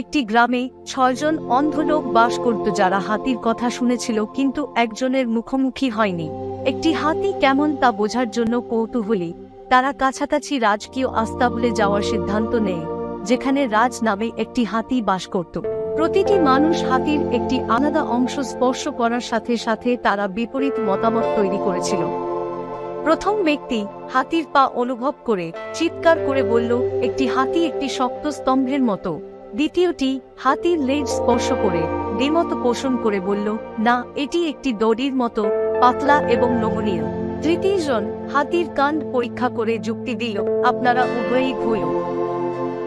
একটি গ্রামে ছয়জন অন্ধ লোক বাস করত যারা হাতির কথা শুনেছিল কিন্তু একজনের মুখোমুখি হয়নি। একটি হাতি কেমন তা বোঝার জন্য কৌতূহলী। তারা কাছাকাছি রাজকীয় আস্তাবলে যাওয়ার সিদ্ধান্ত নেয়, যেখানে রাজ নামে একটি হাতি বাস করত। প্রতিটি মানুষ হাতির একটি আলাদা অংশ স্পর্শ করার সাথে সাথে তারা বিপরীত মতামত তৈরি করেছিল। প্রথম ব্যক্তি হাতির পা অনুভব করে, চিৎকার করে বলল, একটি হাতি একটি শক্ত স্তম্ভের মতো। দ্বিতীয়টি, হাতির লেজ স্পর্শ করে, দ্বিমত পোষণ করে বলল, না, এটি একটি দড়ির মতো, পাতলা এবং নমনীয় তৃতীয় জন হাতির কান পরীক্ষা করে যুক্তি দিল, আপনারা উভয়ই ভুল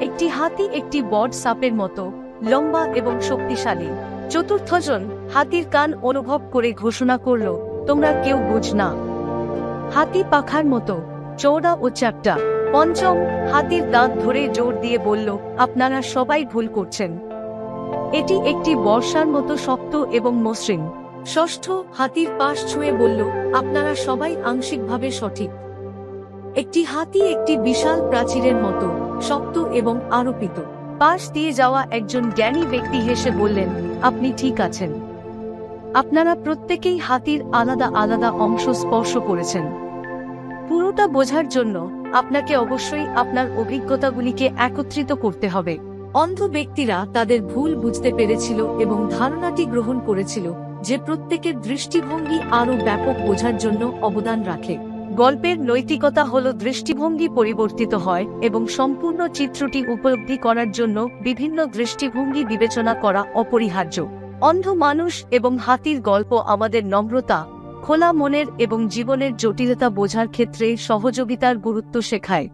একটি হাতি একটি বড সাপের মতো, লম্বা এবং শক্তিশালী। চতুর্থজন হাতির কান অনুভব করে ঘোষণা করল, তোমরা কেউ বুঝ না। হাতি পাখার মতো চৌড়া ও চ্যাপ্টা। পঞ্চম হাতির দাঁত ধরে জোর দিয়ে বলল, আপনারা সবাই ভুল করছেন। এটি একটি বর্ষার মতো শক্ত এবং মসৃণ। ষষ্ঠ হাতির পাশ ছুঁয়ে বলল, আপনারা সবাই আংশিকভাবে সঠিক। একটি হাতি একটি বিশাল প্রাচীরের মতো, শক্ত এবং আরোপিত। পাশ দিয়ে যাওয়া একজন জ্ঞানী ব্যক্তি হেসে বললেন, আপনি ঠিক আছেন। আপনারা প্রত্যেকেই হাতির আলাদা আলাদা অংশ স্পর্শ করেছেন। পুরোটা বোঝার জন্য আপনাকে অবশ্যই আপনার অভিজ্ঞতাগুলিকে একত্রিত করতে হবে। অন্ধ ব্যক্তিরা তাদের ভুল বুঝতে পেরেছিল এবং ধারণাটি গ্রহণ করেছিল যে প্রত্যেকের দৃষ্টিভঙ্গি আরও ব্যাপক বোঝার জন্য অবদান রাখে। গল্পের নৈতিকতা হল দৃষ্টিভঙ্গি পরিবর্তিত হয় এবং সম্পূর্ণ চিত্রটি উপলব্ধি করার জন্য বিভিন্ন দৃষ্টিভঙ্গি বিবেচনা করা অপরিহার্য। অন্ধ মানুষ এবং হাতির গল্প আমাদের নম্রতা খোলা মনের এবং জীবনের জটিলতা বোঝার ক্ষেত্রে সহযোগিতার গুরুত্ব শেখায়।